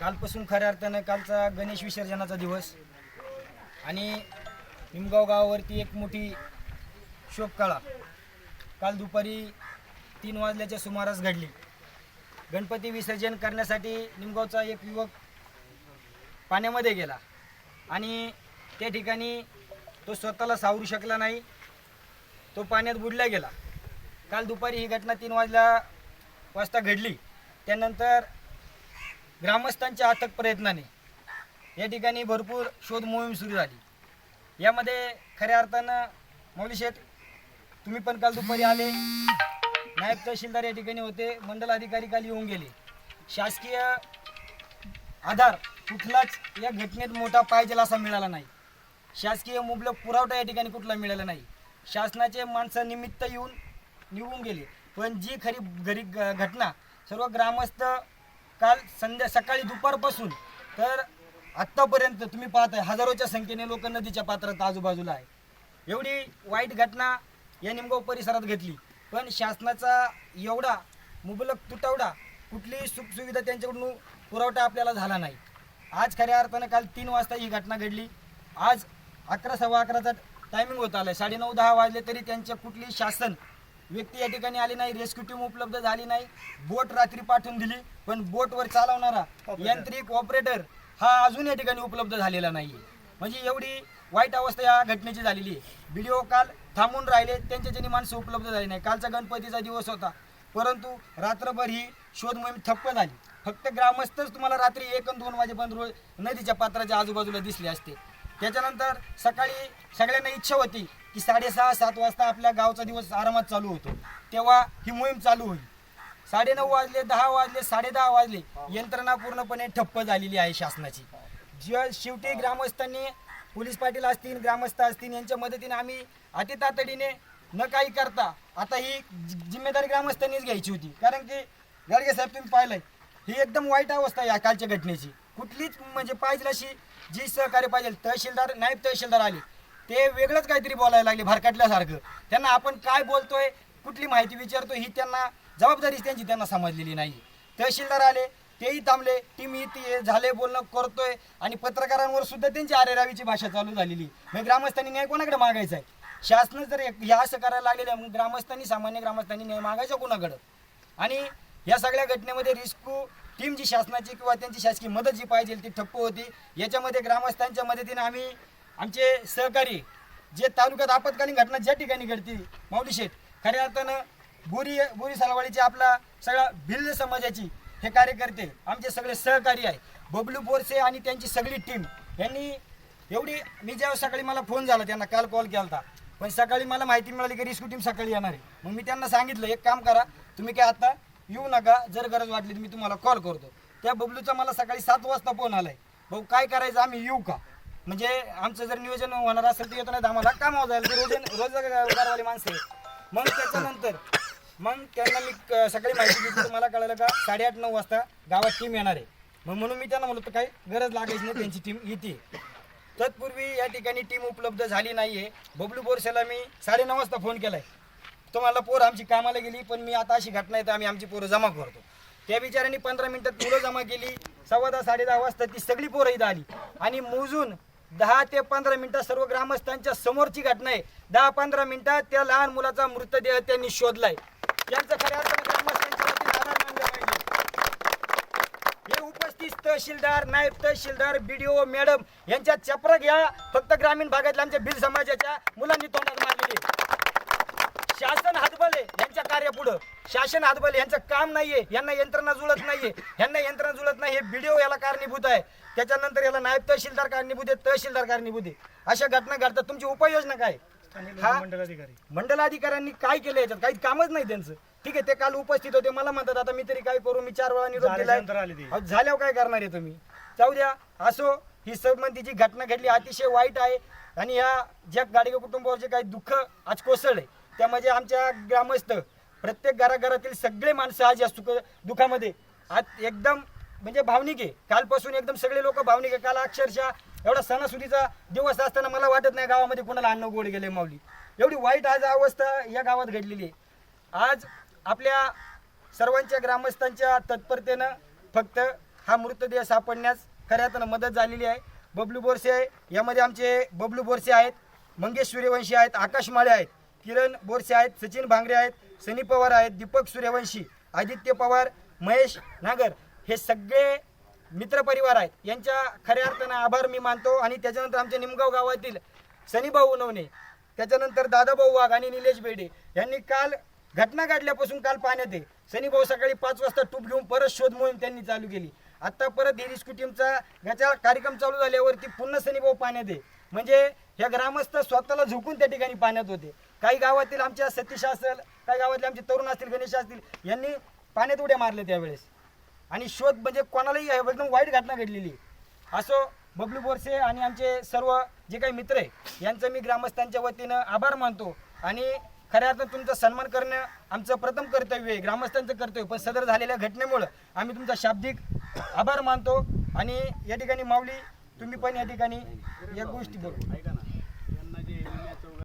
कालपासून खऱ्या अर्थानं कालचा गणेश विसर्जनाचा दिवस. आणि निमगाव गावावरती एक मोठी शोककळा काल दुपारी तीन वाजल्याच्या सुमारास घडली. गणपती विसर्जन करण्यासाठी निमगावचा एक युवक पाण्यामध्ये गेला आणि त्या ठिकाणी तो स्वतःला सावरू शकला नाही. तो पाण्यात बुडला गेला. काल दुपारी ही घटना तीन वाजल्या वाजता घडली. त्यानंतर ग्रामस्थांच्या अथक प्रयत्नाने या ठिकाणी भरपूर शोध मोहीम सुरू झाली. यामध्ये खऱ्या अर्थानं मौली शेठ तुम्ही पण काल दुपारी आले. नायब तहसीलदार या ठिकाणी होते. मंडल अधिकारी काल येऊन गेले. शासकीय आधार कुठलाच या घटनेत मोठा पाहिजे असा मिळाला नाही. शासकीय मुबलक पुरवठा या ठिकाणी कुठला मिळाला नाही. शासनाचे माणसं निमित्त येऊन निघून गेले. पण जी खरी घरी ग- घटना सर्व ग्रामस्थ काल संध्या सकाळी दुपारपासून. तर आत्तापर्यंत तुम्ही पाहताय हजारोच्या संख्येने लोक नदीच्या पात्रात आजूबाजूला आहे. एवढी वाईट घटना या निमगाव परिसरात घेतली पण शासनाचा एवढा मुबलक तुटवडा कुठलीही सुखसुविधा त्यांच्याकडून पुरवठा आपल्याला झाला नाही. आज खऱ्या अर्थानं काल तीन वाजता ही घटना घडली. आज अकरा सव्वा अकराचा टायमिंग होत आलाय. साडेनऊ दहा वाजले तरी त्यांच्या कुठली शासन व्यक्ती या ठिकाणी आली नाही रेस्क्यू टीम उपलब्ध झाली नाही. बोट रात्री पाठवून दिली पण बोटवर चालवणारा यांत्रिक ऑपरेटर हा अजून या ठिकाणी उपलब्ध झालेला नाही म्हणजे एवढी वाईट अवस्था या घटनेची झालेली आहे. व्हिडिओ काल थांबून राहिले त्यांच्याच्यानी माणसं उपलब्ध झाली नाही. कालचा गणपतीचा दिवस होता. परंतु रात्रभर ही शोध मोहीम ठप्प झाली. फक्त ग्रामस्थच तुम्हाला रात्री एक आणि दोन वाजेपर्यंत रोज नदीच्या पात्राच्या आजूबाजूला दिसले असते. त्याच्यानंतर सकाळी सगळ्यांना इच्छा होती की साडेसहा सात वाजता आपल्या गावचा दिवस आरामात चालू होतो. तेव्हा ही मोहीम चालू होईल. साडेनऊ वाजले दहा वाजले साडेदहा वाजले यंत्रणा पूर्णपणे ठप्प झालेली आहे शासनाची. जे शेवटी ग्रामस्थांनी पोलीस पाटील असतील ग्रामस्थ असतील यांच्या मदतीने आम्ही अति तातडीने न काही करता आता ही जिम्मेदारी ग्रामस्थांनीच घ्यायची होती. कारण की गाडगे साहेब तुम्ही पाहिलंय ही एकदम वाईट अवस्था आहे या कालच्या घटनेची. कुठलीच म्हणजे पाहिजे अशी जी सहकार्य पाहिजे तहसीलदार नायब तहसीलदार आले ते वेगळंच काहीतरी बोलायला लागले भरकटल्यासारखं. त्यांना आपण काय बोलतोय कुठली माहिती विचारतो ही त्यांना जबाबदारी त्यांची त्यांना समजलेली नाही तहसीलदार आले तेही थांबले टीम इथे झाले बोलणं करतोय आणि पत्रकारांवर सुद्धा त्यांची आरेरावीची भाषा चालू झालेली. मग ग्रामस्थांनी न्याय कोणाकडे मागायचा आहे? शासन जर एक- ह्या असं करायला लागलेलं आहे, मग ग्रामस्थांनी सामान्य ग्रामस्थांनी न्याय मागायचा कोणाकडं? आणि या सगळ्या घटनेमध्ये रिस्क्यू टीम जी शासनाची किंवा त्यांची शासकीय मदत जी पाहिजे ती ठप्प होती याच्यामध्ये ग्रामस्थांच्या मदतीने आम्ही आमचे सहकारी जे तालुक्यात आपत्कालीन घटना ज्या ठिकाणी घडते माऊली शेठ खऱ्या अर्थानं बोरी बोरी सालवाडीचे आपला सगळा भिल्ल समाजाची हे कार्यकर्ते आमचे सगळे सहकारी आहे. बबलू बोरसे आणि त्यांची सगळी टीम यांनी एवढी मी जेव्हा सकाळी मला फोन झाला त्यांना काल कॉल केला होता पण सकाळी मला माहिती मिळाली की रिस्क्यू टीम सकाळी येणार आहे. मग मी त्यांना सांगितलं एक काम करा तुम्ही काय आता येऊ नका जर गरज वाटली तर मी तुम्हाला कॉल करतो. त्या बबलूचा मला सकाळी सात वाजता फोन आलाय. भाऊ काय करायचं आम्ही येऊ का? म्हणजे आमचं जर नियोजन होणार असेल तर येतो नाही तर आम्हाला कामावर जायला ते रोज रोजगारवाली माणसं आहे मग त्याच्यानंतर मग त्यांना मी सकाळी माहिती दिली मला कळलं का साडेआठ नऊ वाजता गावात टीम येणार आहे. मग म्हणून मी त्यांना म्हणलो तर काही गरज लागायची नाही त्यांची टीम येते. तत्पूर्वी या ठिकाणी टीम उपलब्ध झाली नाही आहे बबलू बोरसेला मी साडेनऊ वाजता फोन केला तो मला पोर आमची कामाला गेली पण मी आता अशी घटना आहे तर आम्ही आमची पोरं जमा करतो. त्या बिचाऱ्यांनी पंधरा मिनिटात पोरं जमा केली. सव्वा दहा साडे दहा वाजता ती सगळी पोरं इथं आली. आणि मोजून दहा ते पंधरा मिनिटात सर्व ग्रामस्थांच्या समोरची घटना आहे. दहा पंधरा मिनिटात त्या लहान मुलाचा मृतदेह त्यांनी शोधलाय. यांचं खऱ्या अर्थाने हे उपस्थित तहसीलदार नायब तहसीलदार बीडीओ मॅडम यांच्या चपरक या फक्त ग्रामीण भागातल्या आमच्या भिल समाजाच्या मुलांनी तोंडात मारलेली शासन हातबले यांच्या कार्यापुढं. शासन हातबले यांचं काम नाहीये यांना यंत्रणा जुळत नाहीये. यांना यंत्रणा जुळत नाही हे बीडीओ याला कारणीभूत आहे. त्याच्यानंतर याला नायब तहसीलदार कारणीभूत आहे तहसीलदार कारणीभूत आहे. अशा घटना घडतात. तुमची उपाययोजना काय? हा? मंडलाधिकारी. मंडलाधिकाऱ्यांनी काय केलं याच्यात? काही कामच नाही त्यांचं. ठीक आहे ते काल उपस्थित होते. मला म्हणतात आता मी तरी काय करू? मी चार वेळा निरोप दिलाय. झाल्यावर काय करणार आहे तुम्ही? जाऊ द्या. असो ही संबंधीची घटना घडली. अतिशय वाईट आहे. आणि या ज्या गाडगे कुटुंबावरचे काही दुःख आज कोसळले. त्यामध्ये म्हणजे आमच्या ग्रामस्थ प्रत्येक घराघरातील सगळे माणसं आज या सुख दुःखामध्ये. आज एकदम म्हणजे भावनिक आहे. कालपासून एकदम सगळे लोक भावनिक आहे. काल अक्षरशः एवढा सणासुदीचा दिवस असताना मला वाटत नाही गावामध्ये कोणाला अन्न गोड गेले माऊली. एवढी वाईट आज अवस्था या गावात घडलेली आहे. आज आपल्या सर्वांच्या ग्रामस्थांच्या तत्परतेनं फक्त हा मृतदेह सापडण्यास खऱ्या अर्थानं मदत झालेली आहे. बबलू बोरसे यामध्ये आमचे बबलू बोरसे आहेत. मंगेश सूर्यवंशी आहेत. आकाश माळे आहेत. किरण बोरसे आहेत सचिन भांगरे आहेत सनी पवार आहेत दीपक सूर्यवंशी आदित्य पवार महेश नागर हे सगळे मित्रपरिवार आहेत. यांच्या खऱ्या अर्थानं आभार मी मानतो आणि त्याच्यानंतर आमच्या निमगाव गावातील सनीभाऊ उनवणे त्याच्यानंतर दादाभाऊ वाघ आणि निलेश बेडे यांनी काल घटना घडल्यापासून काल पाण्यात आहे. सनीभाऊ सकाळी पाच वाजता टूप घेऊन परत शोध मोहीम त्यांनी चालू केली. आत्ता परत ही रिस्क्यू टीमचा याचा कार्यक्रम चालू झाल्यावरती पुन्हा सनीभाऊ पाण्यात आहे. म्हणजे ह्या ग्रामस्थ स्वतःला झुकून त्या ठिकाणी पाण्यात होते. काही गावातील आमच्या सतीश असेल काही गावातले आमचे तरुण असतील गणेश असतील यांनी पाण्यात उड्या मारल्या त्यावेळेस. आणि शोध म्हणजे कोणालाही एकदम वाईट घटना घडलेली. असो बबलू बोरसे आणि आमचे सर्व जे काही मित्र आहे यांचं मी ग्रामस्थांच्या वतीनं आभार मानतो. आणि खऱ्या अर्थानं तुमचा सन्मान करणं आमचं प्रथम कर्तव्य आहे ग्रामस्थांचं कर्तव्य पण सदर झालेल्या घटनेमुळं आम्ही तुमचा शाब्दिक आभार मानतो. आणि या ठिकाणी माऊली तुम्ही पण या ठिकाणी या गोष्टी बघू